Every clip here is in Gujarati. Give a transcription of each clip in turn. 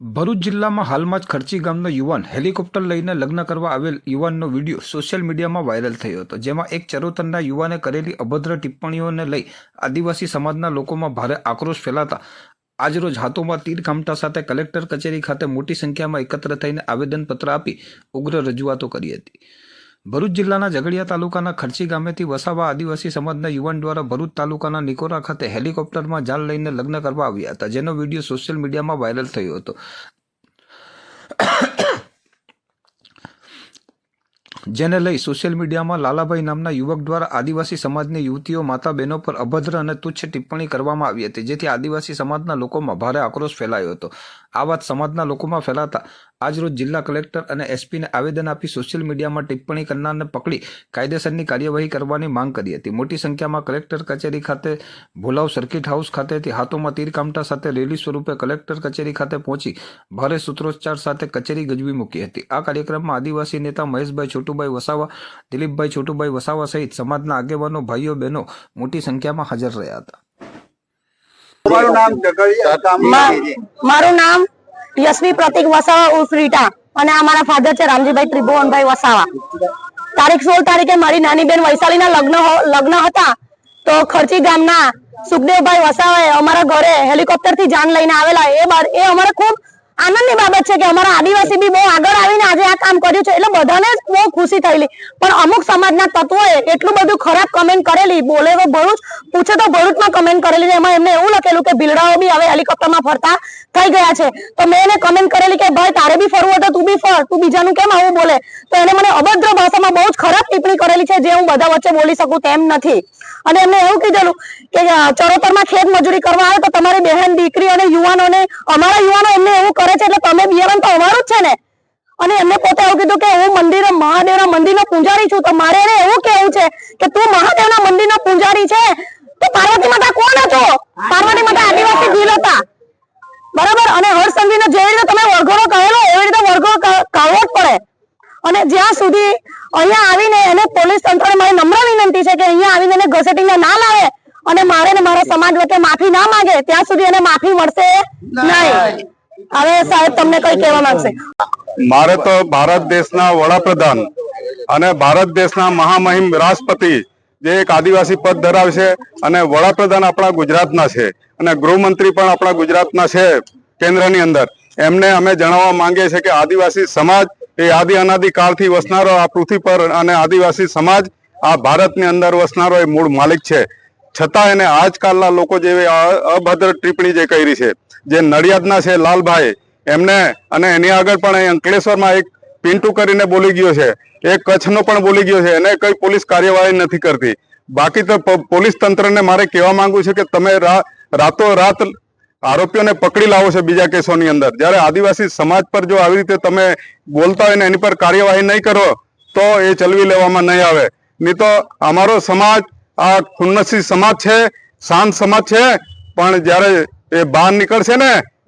ભરૂચ જિલ્લામાં હાલમાં જ ખર્ચી ગામનો યુવાન હેલિકોપ્ટર લઈને લગ્ન કરવા આવેલ યુવાનનો વીડિયો સોશિયલ મીડિયામાં વાયરલ થયો હતો, જેમાં એક ચરોતરના યુવાને કરેલી અભદ્ર ટિપ્પણીઓને લઈ આદિવાસી સમાજના લોકોમાં ભારે આક્રોશ ફેલાતા આજરોજ હાથોમાં તીર કામટા સાથે કલેક્ટર કચેરી ખાતે મોટી સંખ્યામાં એકત્ર થઈને આવેદનપત્ર આપી ઉગ્ર રજૂઆતો કરી હતી. ભરૂચ જિલ્લાના ઝઘડિયા તાલુકાના ખર્ચી ગામેથી વસાવા આદિવાસી સમાજના યુવાન દ્વારા ભરૂચ તાલુકાના નિકોરા ખાતે હેલિકોપ્ટરમાં જાન લઈને લગ્ન કરવા આવ્યા હતા, જેનો વીડિયો સોશિયલ મીડિયામાં વાયરલ થયો હતો. જેને લઈ સોશિયલ મીડિયામાં લાલાભાઈ નામના યુવક દ્વારા આદિવાસી સમાજની યુવતીઓ માતા બહેનો પર અભદ્ર અને તુચ્છ ટિપ્પણી કરવામાં આવી હતી, જેથી આદિવાસી સમાજના લોકોમાં ભારે આક્રોશ ફેલાયો હતો. આ વાત સમાજના લોકોમાં ફેલાતા આજરોજ જિલ્લા કલેક્ટર અને એસપીને આવેદન આપી સોશિયલ મીડિયામાં ટિપ્પણી કરનારને પકડી કાયદેસરની કાર્યવાહી કરવાની માંગ કરી હતી. મોટી સંખ્યામાં કલેક્ટર કચેરી ખાતે ભોલાવ સર્કિટ હાઉસ ખાતેથી હાથોમાં તીર કામટા સાથે રેલી સ્વરૂપે કલેક્ટર કચેરી ખાતે પહોંચી ભારે સૂત્રોચ્ચાર સાથે કચેરી ગજવી મૂકી હતી. આ કાર્યક્રમમાં આદિવાસી નેતા મહેશભાઈ છોટુભાઈ વસાવા દિલીપભાઈ છોટુભાઈ વસાવા સહિત સમાજના આગેવાનો ભાઈઓ બહેનો મોટી સંખ્યામાં હાજર રહ્યા હતા. મારું નામ યશવી પ્રતિક વસાવા ઉર્ફ રીટા અને આ ફાધર છે રામજીભાઈ ત્રિભુવનભાઈ વસાવા. તારીખ સોળ તારીખે મારી નાની બેન વૈશાલીના લગ્ન લગ્ન હતા તો ખર્ચી ગામના સુખદેવભાઈ વસાવાએ અમારા ઘરે હેલિકોપ્ટરથી જાન લઈને આવેલા. એ એ અમારે ખૂબ આનંદની બાબત છે કે અમારા આદિવાસી બી બહુ આગળ આવીને આજે આ કામ કર્યું છે એટલે બધાને બહુ ખુશી થયેલી. પણ અમુક સમાજના તત્વોએ એટલું બધું ખરાબ કમેન્ટ કરેલી. બોલે તો ભરૂચ, પૂછે તો ભરૂચમાં કમેન્ટ કરેલી એમાં એમને એવું લખેલું કે ભીલડાઓ બી હવે હેલિકોપ્ટરમાં ફરતા થઈ ગયા છે? તો મેં એને કમેન્ટ કરેલી કે ભાઈ તારે બી ફરવું હતું તું બી ફર તું બીજાનું કેમ આવું બોલે? તો એને મને અભદ્ર ભાષામાં બહુ જ ખરાબ ટિપ્પણી કરેલી છે જે હું બધા વચ્ચે બોલી શકું તેમ નથી. અને એમને એવું કીધેલું કે ચરોતરમાં ખેત મજૂરી કરવા આવે તો તમારી બહેન દીકરી અને યુવાનોને અમારા યુવાનો એમને એવું કરે છે એટલે તમે બિયારણ તો અમારું જ છે ને? અને એમને પોતે એવું કીધું કે હું મંદિર મહાદેવના મંદિરનો પૂજારી છું તો મારે એને એવું કેવું છે કે તું મહાદેવના મંદિરનો પૂજારી છે? તો પાર્વતી માતા કોણ હતો? પાર્વતી માતા આદિવાસી ભીલ હતા. બરાબર? અને હર્ષસંધિને જે રીતે તમે વરઘોડો કહેલો, એવી રીતે વરઘોડો કહેવો જ પડે. અને જ્યાં સુધી અહીંયા આવીને એને પોલીસ તંત્રને મારી નમ્ર વિનંતી છે કે અહીંયા આવીને એને ઘસેટીને ના લાવે અને મારે ને મારા સમાજ વચ્ચે માફી ના માંગે, ત્યાં સુધી એને માફી મળશે નહીં. હવે સાહેબ, તમને કઈ કહેવા માંગશે? મારે તો ભારત દેશના વડાપ્રધાન અને ભારત દેશના મહામહિમ રાષ્ટ્રપતિ જે એક આદિવાસી પદ ધરાવે છે અને વડાપ્રધાન આપણા ગુજરાતના છે અને ગૃહમંત્રી પણ આપણા ગુજરાતના છે કેન્દ્રની અંદર. એમને અમે જણાવવા માંગીએ છીએ કે આદિવાસી સમાજ એ આદિ અનાદિ કાળથી વસનારો આ પૃથ્વી પર અને આદિવાસી સમાજ આ ભારતની અંદર વસનારો એ મૂળ માલિક છે. છતાં એને આજકાલના લોકો જેવી અભદ્ર ટિપ્પણી જે કરી છે, જે નડિયાદના છે લાલભાઈ, એમને અને એની આગળ પણ અંકલેશ્વરમાં એક પિન્ટુ કરીને બોલી ગયો છે. એ કચ્છનો પણ બોલી ગયો છે એને કઈ પોલીસ કાર્યવાહી નથી કરતી. બાકી તો પોલીસ તંત્રને મારે કહેવા માંગુ છે કે તમે રાતો રાત આરોપીઓને પકડી લાવો છો બીજા કેસોની અંદર. જ્યારે આદિવાસી સમાજ પર જો આવી રીતે તમે બોલતા હોય ને એની પર કાર્યવાહી નહીં કરો, તો એ ચલવી લેવામાં નહીં આવે. નહીં તો અમારો સમાજ, આ ખુન્નસી સમાજ છે, શાંત સમાજ છે, પણ જ્યારે એ બહાર નીકળશે ને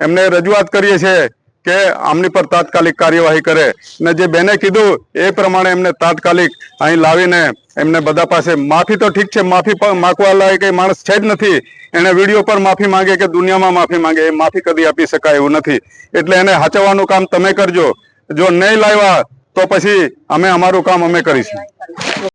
એમને રજૂઆત કરીએ છીએ કે આમની પર તાત્કાલિક કાર્યવાહી કરે. ને જે બેને કીધું એ પ્રમાણે એમને તાત્કાલિક અહીં લાવીને એમને બધા પાસે માફી તો ઠીક છે, માફી માગવા લાયક માણસ છે જ નથી. એને વીડિયો પર માફી માંગે કે દુનિયામાં માફી માંગે એ માફી કદી આપી શકાય એવું નથી. એટલે એને હાચવવાનું કામ તમે કરજો. જો નહીં લાવ્યા તો પછી અમે અમારું કામ અમે કરીશું.